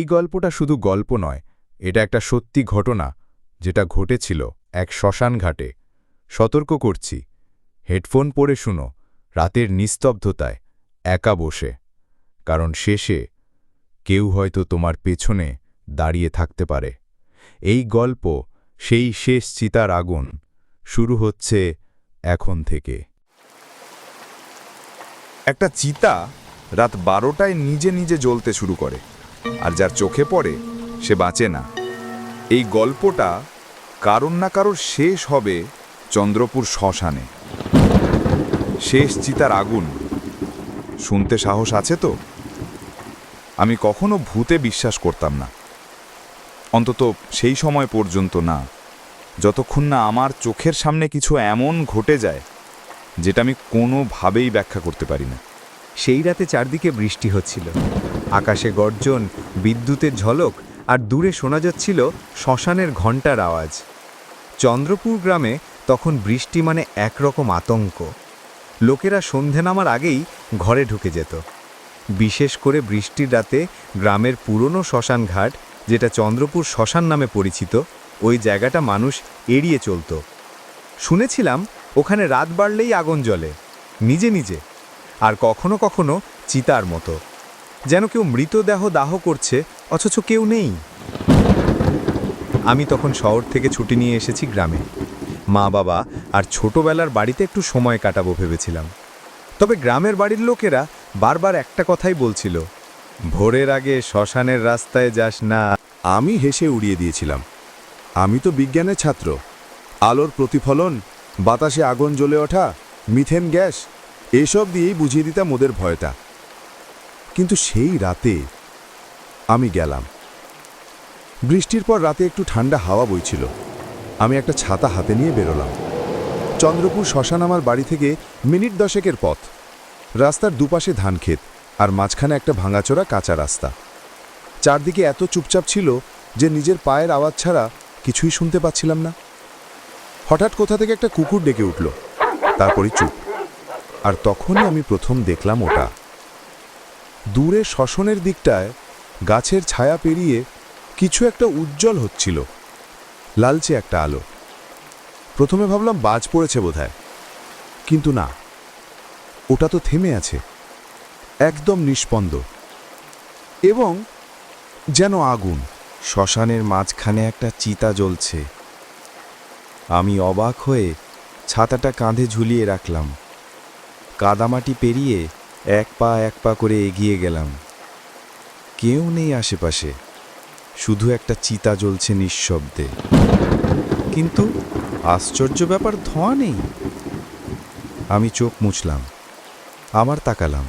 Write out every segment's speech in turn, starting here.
এই গল্পটা শুধু গল্প নয়, এটা একটা সত্যি ঘটনা, যেটা ঘটেছিল এক শ্মশান ঘাটে। সতর্ক করছি, হেডফোন পরে শুনো, রাতের নিস্তব্ধতায়, একা বসে। কারণ শেষে কেউ হয়তো তোমার পেছনে দাঁড়িয়ে থাকতে পারে। এই গল্প, সেই শেষ চিতার আগুন, শুরু হচ্ছে এখন থেকে। একটা চিতা রাত বারোটায় নিজে নিজে জ্বলতে শুরু করে। আর যার চোখে পড়ে, সে বাঁচে না। এই গল্পটা কারণ না কারোর শেষ হবে চন্দ্রপুর শ্মশানে। শেষ চিতার আগুন। শুনতে সাহস আছে তো? আমি কখনো ভূতে বিশ্বাস করতাম না। অন্তত সেই সময় পর্যন্ত না। যতক্ষণ না আমার চোখের সামনে কিছু এমন ঘটে যায়, যেটা আমি কোনোভাবেই ব্যাখ্যা করতে পারি না। সেই রাতে চারদিকে বৃষ্টি হচ্ছিল। আকাশে গর্জন, বিদ্যুতের ঝলক আর দূরে শোনা যাচ্ছিল শ্মশানের ঘণ্টার আওয়াজ। চন্দ্রপুর গ্রামে তখন বৃষ্টি মানে একরকম আতঙ্ক। লোকেরা সন্ধে নামার আগেই ঘরে ঢুকে যেত। বিশেষ করে বৃষ্টির রাতে গ্রামের পুরনো শ্মশান ঘাট যেটা চন্দ্রপুর শ্মশান নামে পরিচিত, ওই জায়গাটা মানুষ এড়িয়ে চলত। শুনেছিলাম ওখানে রাত বাড়লেই আগুন জ্বলে, নিজে নিজে, আর কখনো কখনো চিতার মতো। যেন কেউ মৃতদেহ দাহ করছে, অথচ কেউ নেই। আমি তখন শহর থেকে ছুটি নিয়ে এসেছি গ্রামে। মা, বাবা আর ছোটবেলার বাড়িতে একটু সময় কাটাবো ভেবেছিলাম। তবে গ্রামের বাড়ির লোকেরা বারবার একটা কথাই বলছিল, ভোরের আগে শ্মশানের রাস্তায় যাস না। আমি হেসে উড়িয়ে দিয়েছিলাম, আমি তো বিজ্ঞানের ছাত্র। আলোর প্রতিফলন, বাতাসে আগুন জ্বলে ওঠা, মিথেন গ্যাস, এসব দিয়েই বুঝিয়ে দিতাম ওদের ভয়টা। কিন্তু সেই রাতে আমি গেলাম। বৃষ্টির পর রাতে একটু ঠান্ডা হাওয়া বইছিল। আমি একটা ছাতা হাতে নিয়ে বেরোলাম। চন্দ্রপুর শ্মশান আমার বাড়ি থেকে মিনিট দশেকের পথ। রাস্তার দুপাশে ধান ক্ষেত আর মাঝখানে একটা ভাঙাচোরা কাঁচা রাস্তা। চারদিকে এত চুপচাপ ছিল যে নিজের পায়ের আওয়াজ ছাড়া কিছুই শুনতে পাচ্ছিলাম না। হঠাৎ কোথা থেকে একটা কুকুর ডেকে উঠল। তারপরই চুপ। আর তখনই আমি প্রথম দেখলাম ওটা। দূরে শ্মশনের দিকটায় গাছের ছায়া পেরিয়ে কিছু একটা উজ্জ্বল হচ্ছিল। লালচে একটা আলো। প্রথমে ভাবলাম বাজ পড়েছে বোধহয়। কিন্তু না, ওটা তো থেমে আছে। একদম নিষ্পন্দ। এবং যেন আগুন, শ্মশানের মাঝখানে একটা চিতা জ্বলছে। আমি অবাক হয়ে ছাতাটা কাঁধে ঝুলিয়ে রাখলাম। কাদামাটি পেরিয়ে এক পা এক পা করে এগিয়ে গেলাম। কেউ নেই আশেপাশে, শুধু একটা চিতা জ্বলছে নিঃশব্দে। কিন্তু আশ্চর্য ব্যাপার, ধোঁয়া নেই। আমি চোখ মুছলাম, আমার তাকালাম।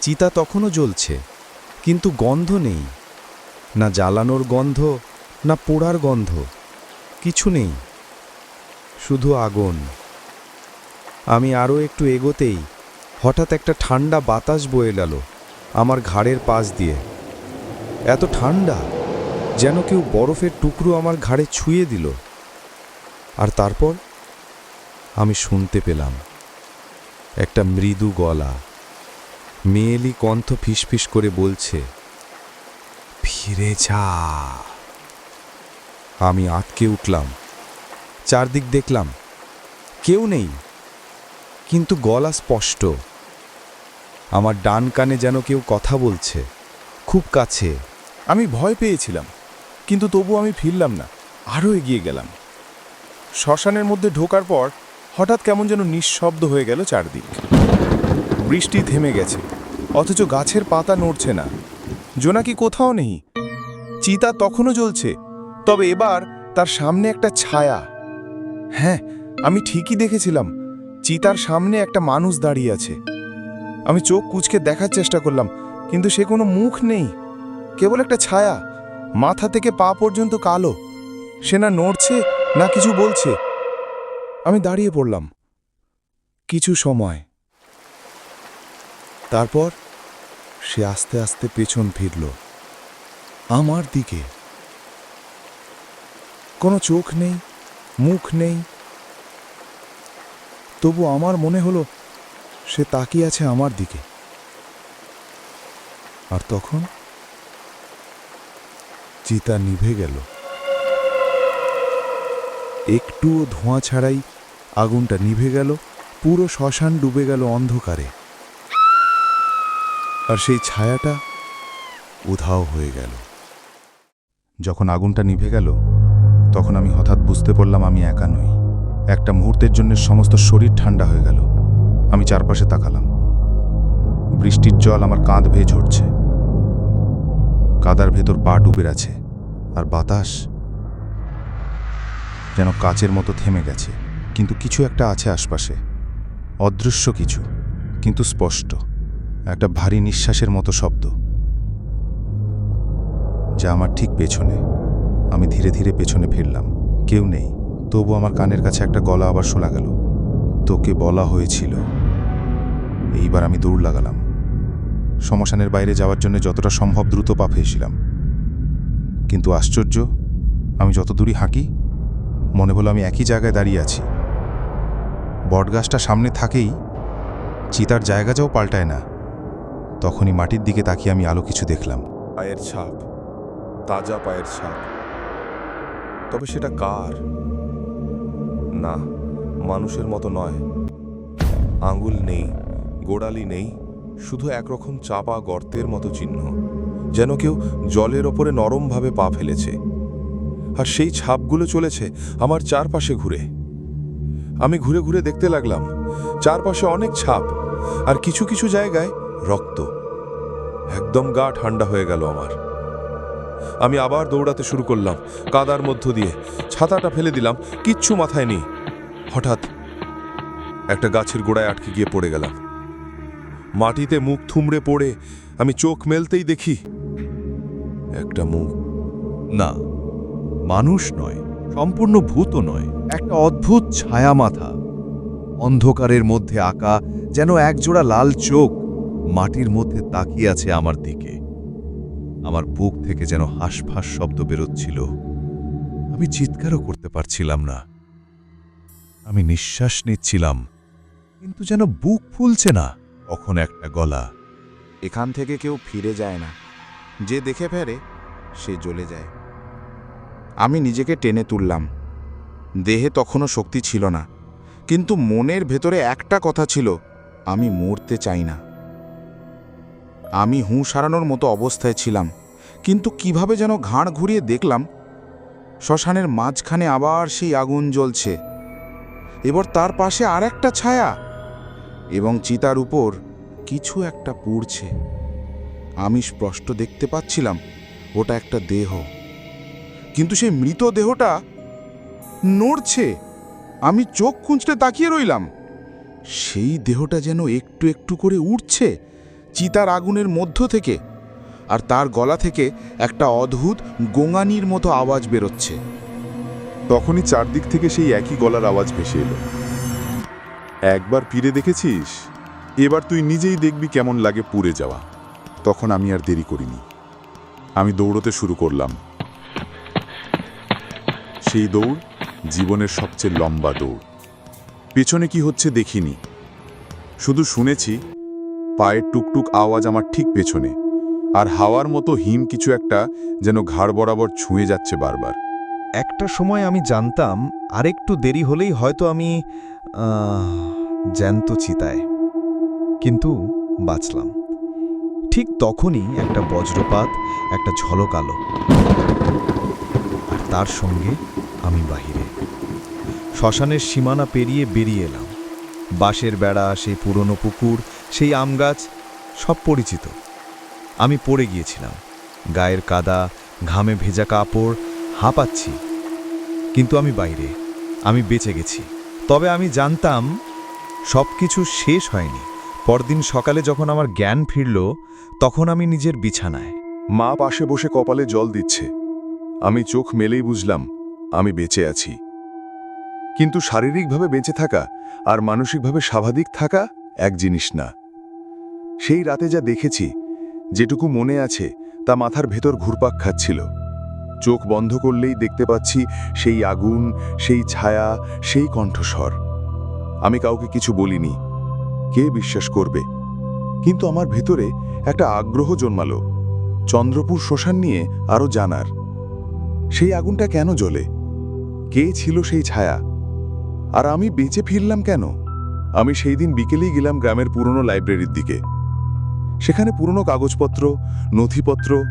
চিতা তখনও জ্বলছে, কিন্তু গন্ধ নেই। না জ্বালানোর গন্ধ, না পোড়ার গন্ধ, কিছু নেই। শুধু আগুন। আমি আরও একটু এগোতেই হঠাৎ একটা ঠান্ডা বাতাস বয়ে গেল আমার ঘাড়ের পাশ দিয়ে। এত ঠান্ডা যেন কেউ বরফের টুকরো আমার ঘাড়ে ছুঁয়ে দিল। আর তারপর আমি শুনতে পেলাম একটা মৃদু গলা। মেয়েলি কণ্ঠ ফিসফিস করে বলছে, ফিরে যা। আমি আটকে উঠলাম। চারদিক দেখলাম, কেউ নেই। কিন্তু গলা স্পষ্ট। আমার ডান কানে যেন কেউ কথা বলছে। খুব কাছে। আমি ভয় পেয়েছিলাম, কিন্তু তবু আমি ফিরলাম না, আরও এগিয়ে গেলাম। শ্মশানের মধ্যে ঢোকার পর হঠাৎ কেমন যেন নিঃশব্দ হয়ে গেল চারদিক। বৃষ্টি থেমে গেছে, অথচ গাছের পাতা নড়ছে না। জোনাকি কোথাও নেই? চিতা তখনও জ্বলছে, তবে এবার তার সামনে একটা ছায়া। হ্যাঁ আমি ঠিকই দেখেছিলাম চিতার সামনে একটা মানুষ দাঁড়িয়ে আছে। আমি চোখ কুচকে দেখার চেষ্টা করলাম, কিন্তু সে কোনো মুখ নেই। কেবল একটা ছায়া, মাথা থেকে পা পর্যন্ত কালো। সে না নড়ছে, না কিছু বলছে। আমি দাঁড়িয়ে পড়লাম। কিছু সময়। তারপর সে আস্তে আস্তে পেছন ফিরল। আমার দিকে। কোনো চোখ নেই, মুখ নেই। তবু আমার মনে হলো সে তাকিয়ে আছে আমার দিকে। আর তখন চিতা নিভে গেল। একটুও ধোঁয়া ছাড়াই আগুনটা নিভে গেল, পুরো শ্মশান ডুবে গেল অন্ধকারে। আর সেই ছায়াটা উধাও হয়ে গেল। যখন আগুনটা নিভে গেল, তখন আমি হঠাৎ বুঝতে পারলাম আমি একা নই। একটা মুহূর্তের জন্য সমস্ত শরীর ঠান্ডা হয়ে গেল। আমি চারপাশে তাকালাম। বৃষ্টির জল আমার কাঁধ বেয়ে ঝরছে। কাদার ভেতর পা ডুবে আছে আর বাতাস যেন কাচের মতো থেমে গেছে। কিন্তু কিছু একটা আছে আশপাশে। অদৃশ্য কিছু, কিন্তু স্পষ্ট। একটা ভারী নিঃশ্বাসের মতো শব্দ। যা আমার ঠিক পেছনে। আমি ধীরে ধীরে পেছনে ফিরলাম। কেউ নেই। তবু আমার কানের কাছে একটা গলা আবার শোনা গেল। তোকে বলা হয়েছিল। এইবার আমি দৌড় লাগালাম। শ্মশানের বাইরে যাওয়ার জন্য যতটা সম্ভব দ্রুত পা ফেয়েছিলাম। কিন্তু আশ্চর্য, আমি যত দূরই হাঁকি, মনে হলো আমি একই জায়গায় দাঁড়িয়ে আছি। বটগাছটা সামনে থাকেই, চিতার জায়গাটাও পাল্টায় না। তখনই মাটির দিকে তাকিয়ে আমি আলো কিছু দেখলাম। পায়ের ছাপ, তাজা পায়ের ছাপ। তবে সেটা কার? না, মানুষের মতো নয়। আঙ্গুল নেই, গোড়ালি নেই, শুধু একরকম চাপা গর্তের মতো চিহ্ন, যেন কেউ জলের ওপরে নরমভাবে পা ফেলেছে। আর সেই ছাপগুলো চলেছে আমার চারপাশে ঘুরে। আমি ঘুরে ঘুরে দেখতে লাগলাম, চারপাশে অনেক ছাপ আর কিছু কিছু জায়গায় রক্ত। একদম গা ঠান্ডা হয়ে গেল আমার। আমি আবার দৌড়াতে শুরু করলাম, কাদার মধ্য দিয়ে। ছাতাটা ফেলে দিলাম, কিচ্ছু মাথায় নেই। হঠাৎ একটা গাছের গোড়ায় আটকে গিয়ে পড়ে গেলাম। মাটিতে মুখ থুমড়ে পড়ে আমি চোখ মেলতেই দেখি, একটা মুখ। না, মানুষ নয়, সম্পূর্ণ ভূতও নয়, একটা অদ্ভুত ছায়া মাথা। অন্ধকারের মধ্যে আঁকা যেন একজোড়া লাল চোখ মাটির মধ্যে তাকিয়ে আছে আমার দিকে। আমার বুক থেকে যেন হাঁসফাঁস শব্দ বেরোচ্ছিল। আমি চিৎকারও করতে পারছিলাম না। আমি নিঃশ্বাস নিচ্ছিলাম, কিন্তু যেন বুক ফুলছে না। কখন একটা গলা। এখান থেকে কেউ ফিরে যায় না। যে দেখে ফেরে, সে জ্বলে যায়। আমি নিজেকে টেনে তুললাম। দেহে তখনও শক্তি ছিল না, কিন্তু মনের ভেতরে একটা কথা ছিল, আমি মরতে চাই না। আমি হুঁ সারানোর মতো অবস্থায় ছিলাম, কিন্তু কীভাবে যেন ঘাড় ঘুরিয়ে দেখলাম শ্মশানের মাঝখানে আবার সেই আগুন জ্বলছে। এবার তার পাশে আর একটা ছায়া এবং চিতার উপর কিছু একটা পুড়ছে। আমি স্পষ্ট দেখতে পাচ্ছিলাম, ওটা একটা দেহ। কিন্তু সেই মৃত দেহটা নড়ছে। আমি চোখ খুঁজতে তাকিয়ে রইলাম। সেই দেহটা যেন একটু একটু করে উঠছে চিতার আগুনের মধ্য থেকে। আর তার গলা থেকে একটা অদ্ভুত গোঙানির মতো আওয়াজ বেরোচ্ছে। তখনই চারদিক থেকে সেই একই গলার আওয়াজ ভেসে এলো। একবার ফিরে দেখেছিস? এবার তুই নিজেই দেখবি কেমন লাগে পুড়ে যাওয়া। তখন আমি আর দেরি করিনি। আমি দৌড়তে শুরু করলাম। সেই দৌড় জীবনের সবচেয়ে লম্বা দৌড়। পেছনে কি হচ্ছে দেখিনি। শুধু শুনেছি, পায়ের টুকটুক আওয়াজ আমার ঠিক পেছনে। আর হাওয়ার মতো হিম কিছু একটা যেন ঘাড় বরাবর ছুঁয়ে যাচ্ছে বারবার। একটা সময় আমি জানতাম, আরেকটু দেরি হলেই হয়তো আমি জ্যান্ত চিতায়। কিন্তু বাঁচলাম। ঠিক তখনই একটা বজ্রপাত, একটা ঝলক আলো। আর তার সঙ্গে আমি বাহিরে। শ্মশানের সীমানা পেরিয়ে বেরিয়ে এলাম। বাঁশের বেড়া, সেই পুরনো পুকুর, সেই আম গাছ, সব পরিচিত। আমি পড়ে গিয়েছিলাম। গায়ের কাদা, ঘামে ভেজা কাপড়, হাঁপাচ্ছি। কিন্তু আমি বাইরে, আমি বেঁচে গেছি। তবে আমি জানতাম সব কিছু শেষ হয়নি। পরদিন সকালে যখন আমার জ্ঞান ফিরল, তখন আমি নিজের বিছানায়। মা পাশে বসে কপালে জল দিচ্ছে। আমি চোখ মেলেই বুঝলাম, আমি বেঁচে আছি। কিন্তু শারীরিকভাবে বেঁচে থাকা আর মানসিকভাবে স্বাভাবিক থাকা এক জিনিস না। সেই রাতে যা দেখেছি যেটুকু মনে আছে তা মাথার ভেতর ঘুরপাক খাচ্ছিল। চোখ বন্ধ করলেই দেখতে পাচ্ছি সেই আগুন, সেই ছায়া, সেই কণ্ঠস্বর। আমি কাউকে কিছু বলিনি। কে বিশ্বাস করবে? কিন্তু আমার ভেতরে একটা আগ্রহ জন্মালো। চন্দ্রপুর শ্মশান নিয়ে আরও জানার। সেই আগুনটা কেন জ্বলে? কে ছিল সেই ছায়া? আর আমি বেঁচে ফিরলাম কেন? আমি সেই দিন বিকেলেই গেলাম গ্রামের পুরনো লাইব্রেরির দিকে। সেখানে পুরনো কাগজপত্র, নথিপত্র,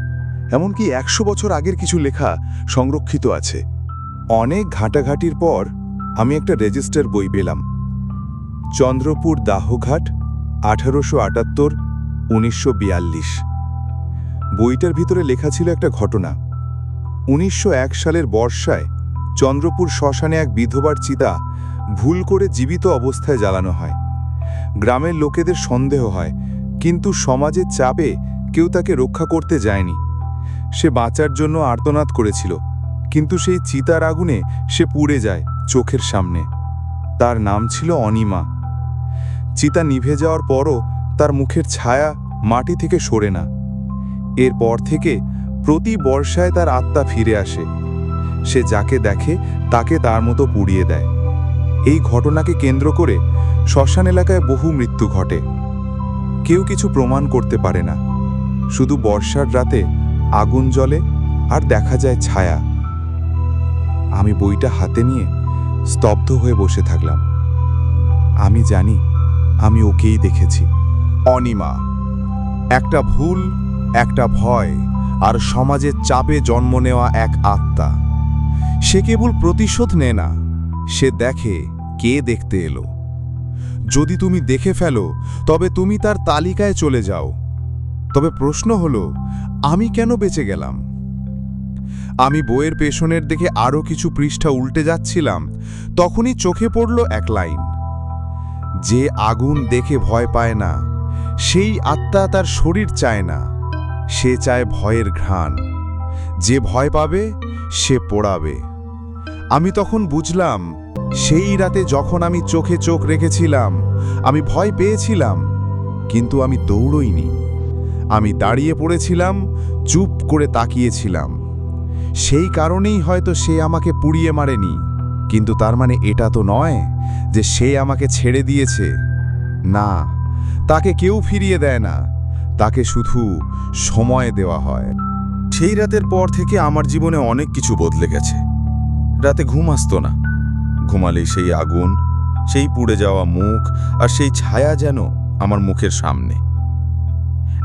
এমনকি একশো বছর আগের কিছু লেখা সংরক্ষিত আছে। অনেক ঘাটাঘাটির পর আমি একটা রেজিস্টার বই পেলাম। চন্দ্রপুর দাহঘাট, আঠারোশো আটাত্তর, উনিশশো বইটার ভিতরে লেখা ছিল একটা ঘটনা। উনিশশো এক সালের বর্ষায় চন্দ্রপুর শ্মশানে এক বিধবার চিতা ভুল করে জীবিত অবস্থায় জ্বালানো হয়। গ্রামের লোকেদের সন্দেহ হয় কিন্তু সমাজের চাপে কেউ তাকে রক্ষা করতে যায়নি। সে বাঁচার জন্য আর্তনাদ করেছিল, কিন্তু সেই চিতার আগুনে সে পুড়ে যায় চোখের সামনে। তার নাম ছিল অনিমা। চিতা নিভে যাওয়ার পরও তার মুখের ছায়া মাটি থেকে সরে না। এরপর থেকে প্রতি বর্ষায় তার আত্মা ফিরে আসে। সে যাকে দেখে তাকে তার মতো পুড়িয়ে দেয়। এই ঘটনাকে কেন্দ্র করে শ্মশান এলাকায় বহু মৃত্যু ঘটে। কেউ কিছু প্রমাণ করতে পারে না। শুধু বর্ষার রাতে আগুন জ্বলে আর দেখা যায় ছায়া। আমি বইটা হাতে নিয়ে স্তব্ধ হয়ে বসে থাকলাম। আমি জানি আমি ওকেই দেখেছি। অনিমা। একটা ভুল, একটা ভয়, আর সমাজের চাপে জন্ম নেওয়া এক আত্মা। সে কেবল প্রতিশোধ নেয় না, সে দেখে কে দেখতে এলো। যদি তুমি দেখে ফেলো, তবে তুমি তার তালিকায় চলে যাও। তবে প্রশ্ন হলো, আমি কেন বেঁচে গেলাম? আমি বইয়ের পেছনের দিকে আরও কিছু পৃষ্ঠা উল্টে যাচ্ছিলাম, তখনই চোখে পড়ল এক লাইন। যে আগুন দেখে ভয় পায় না, সেই আত্মা তার শরীর চায় না, সে চায় ভয়ের ঘ্রাণ। যে ভয় পাবে, সে পোড়াবে। আমি তখন বুঝলাম সেই রাতে যখন আমি চোখে চোখ রেখেছিলাম, আমি ভয় পেয়েছিলাম, কিন্তু আমি দৌড়ইনি। আমি দাঁড়িয়ে পড়েছিলাম, চুপ করে তাকিয়েছিলাম। সেই কারণেই হয়তো সে আমাকে পুড়িয়ে মারেনি, কিন্তু তার মানে এটা তো নয় যে সে আমাকে ছেড়ে দিয়েছে। না, তাকে কেউ ফিরিয়ে দেয় না, তাকে শুধু সময় দেওয়া হয়। সেই রাতের পর থেকে আমার জীবনে অনেক কিছু বদলে গেছে। রাতে ঘুম আসতো না। ঘুমালেই সেই আগুন, সেই পুড়ে যাওয়া মুখ আর সেই ছায়া যেন আমার মুখের সামনে।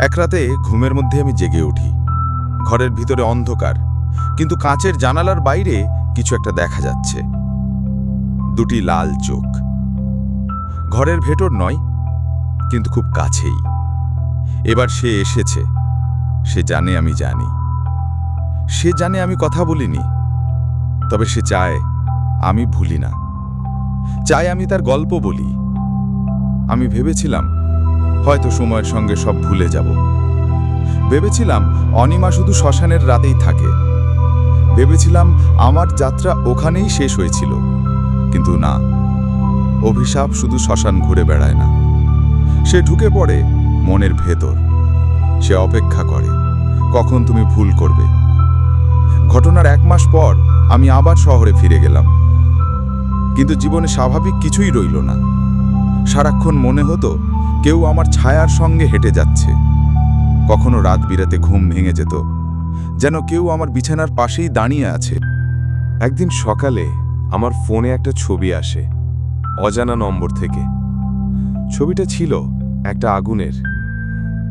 এক রাতে ঘুমের মধ্যে আমি জেগে উঠি। ঘরের ভিতরে অন্ধকার, কিন্তু কাঁচের জানালার বাইরে কিছু একটা দেখা যাচ্ছে। দুটি লাল চোখ। ঘরের ভেতর নয়, কিন্তু খুব কাছেই। এবার সে এসেছে। সে জানে আমি জানি। সে জানে আমি কথা বলিনি। তবে সে চায় আমি ভুলি না। চায় আমি তার গল্প বলি। আমি ভেবেছিলাম, হয়তো সময়ের সঙ্গে সব ভুলে যাব। ভেবেছিলাম, অনিমা শুধু শ্মশানের রাতেই থাকে। ভেবেছিলাম, আমার যাত্রা ওখানেই শেষ হয়েছিল। কিন্তু না, অভিশাপ শুধু শ্মশান ঘুরে বেড়ায় না। সে ঢুকে পড়ে মনের ভেতর। সে অপেক্ষা করে, কখন তুমি ভুল করবে? ঘটনার এক মাস পর আমি আবার শহরে ফিরে গেলাম। কিন্তু জীবনে স্বাভাবিক কিছুই রইল না। সারাক্ষণ মনে হতো কেউ আমার ছায়ার সঙ্গে হেঁটে যাচ্ছে। কখনো রাত বিরাতে ঘুম ভেঙে যেত, যেন কেউ আমার বিছানার পাশেই দাঁড়িয়ে আছে। একদিন সকালে আমার ফোনে একটা ছবি আসে, অজানা নম্বর থেকে। ছবিটা ছিল একটা আগুনের,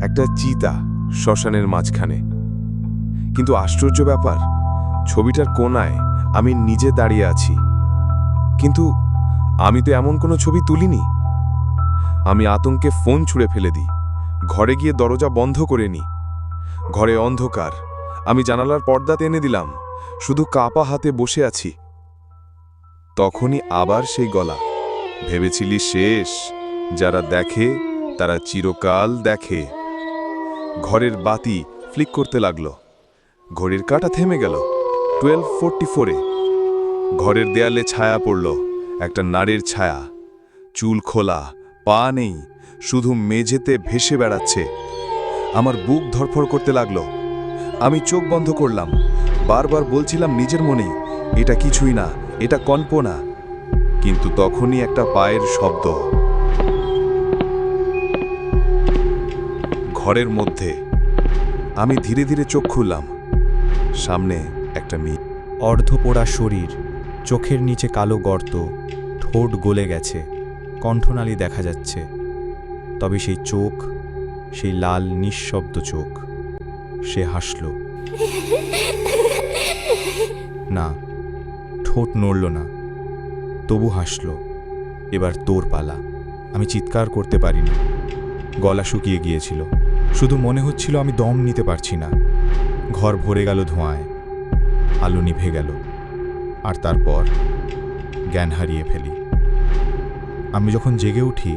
একটা চিতা শ্মশানের মাঝখানে। কিন্তু আশ্চর্য ব্যাপার, ছবিটার কোনায় আমি নিজে দাঁড়িয়ে আছি। কিন্তু আমি তো এমন কোনো ছবি তুলিনি। আমি আতঙ্কে ফোন ছুঁড়ে ফেলে দিই। ঘরে গিয়ে দরজা বন্ধ করে নিই। ঘরে অন্ধকার। আমি জানালার পর্দা টেনে দিলাম। শুধু কাপা হাতে বসে আছি। তখনই আবার সেই গলা। ভেবেছিলি শেষ। যারা দেখে, তারা চিরকাল দেখে। ঘরের বাতি ফ্লিক করতে লাগল। ঘড়ির কাঁটা থেমে গেল। টুয়েলভ ফোরটি ফোরে ঘরের দেয়ালে ছায়া পড়ল, একটা নারীর ছায়া। চুল খোলা, পা নেই, শুধু মেঝেতে ভেসে বেড়াচ্ছে। আমার বুক ধরফর করতে লাগল। আমি চোখ বন্ধ করলাম। বারবার বলছিলাম নিজের মনেই এটা কিছুই না, এটা কল্পনা। কিন্তু তখনই একটা পায়ের শব্দ। ঘরের মধ্যে। আমি ধীরে ধীরে চোখ খুললাম। সামনে একটা মেয়ে। অর্ধপোড়া শরীর। চোখের নিচে কালো গর্ত, ঠোঁট গলে গেছে, কণ্ঠনালী দেখা যাচ্ছে। তবে সেই চোখ, সেই লাল নিঃশব্দ চোখ, সে হাসল। না, ঠোঁট নড়ল না, তবু হাসল। এবার তোর পালা, আমি চিৎকার করতে পারিনি। গলা শুকিয়ে গিয়েছিল। শুধু মনে হচ্ছিল আমি দম নিতে পারছি না। ঘর ভরে গেল ধোঁয়ায়, আলো নিভে গেল। আর তারপর জ্ঞান হারিয়ে ফেলি। আমি যখন জেগে উঠি,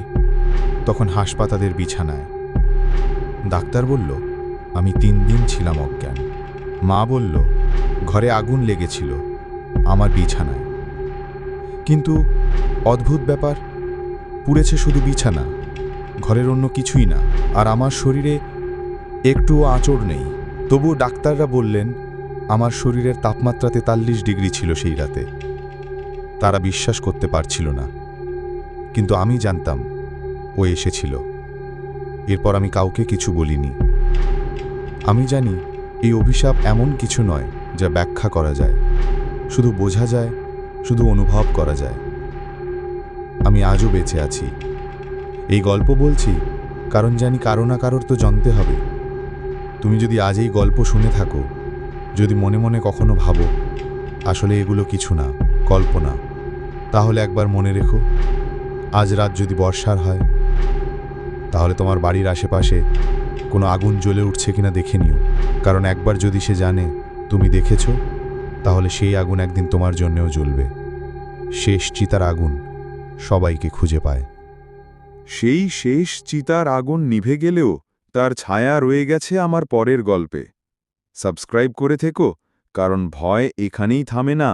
তখন হাসপাতালের বিছানায়। ডাক্তার বলল, আমি তিন দিন ছিলাম অজ্ঞান। মা বলল, ঘরে আগুন লেগেছিল আমার বিছানায়। কিন্তু অদ্ভুত ব্যাপার, পুড়েছে শুধু বিছানা, ঘরের অন্য কিছুই না। আর আমার শরীরে একটুও আঁচড় নেই। তবুও ডাক্তাররা বললেন আমার শরীরের তাপমাত্রা তেতাল্লিশ ডিগ্রি ছিল সেই রাতে। তারা বিশ্বাস করতে পারছিল না। কিন্তু আমি জানতাম, ও এসেছিল। এরপর আমি কাউকে কিছু বলিনি। আমি জানি, এই অভিশাপ এমন কিছু নয় যা ব্যাখ্যা করা যায়। শুধু বোঝা যায়, শুধু অনুভব করা যায়। আমি আজও বেঁচে আছি। এই গল্প বলছি কারণ জানি কারও না কারোর তো জানতে হবে। তুমি যদি আজ এই গল্প শুনে থাকো যদি মনে মনে কখনো ভাবো, আসলে এগুলো কিছু না, কল্পনা, তাহলে একবার মনে রেখো, আজ রাত যদি বর্ষার হয়, তাহলে তোমার বাড়ির আশেপাশে কোনো আগুন জ্বলে উঠছে কিনা দেখে নিও। কারণ একবার যদি সে জানে, তুমি দেখেছ, তাহলে সেই আগুন একদিন তোমার জন্যেও জ্বলবে। শেষ চিতার আগুন সবাইকে খুঁজে পায়। সেই শেষ চিতার আগুন নিভে গেলেও তার ছায়া রয়ে গেছে আমার পরের গল্পে। সাবস্ক্রাইব করে থেকো কারণ ভয় এখানেই থামে না।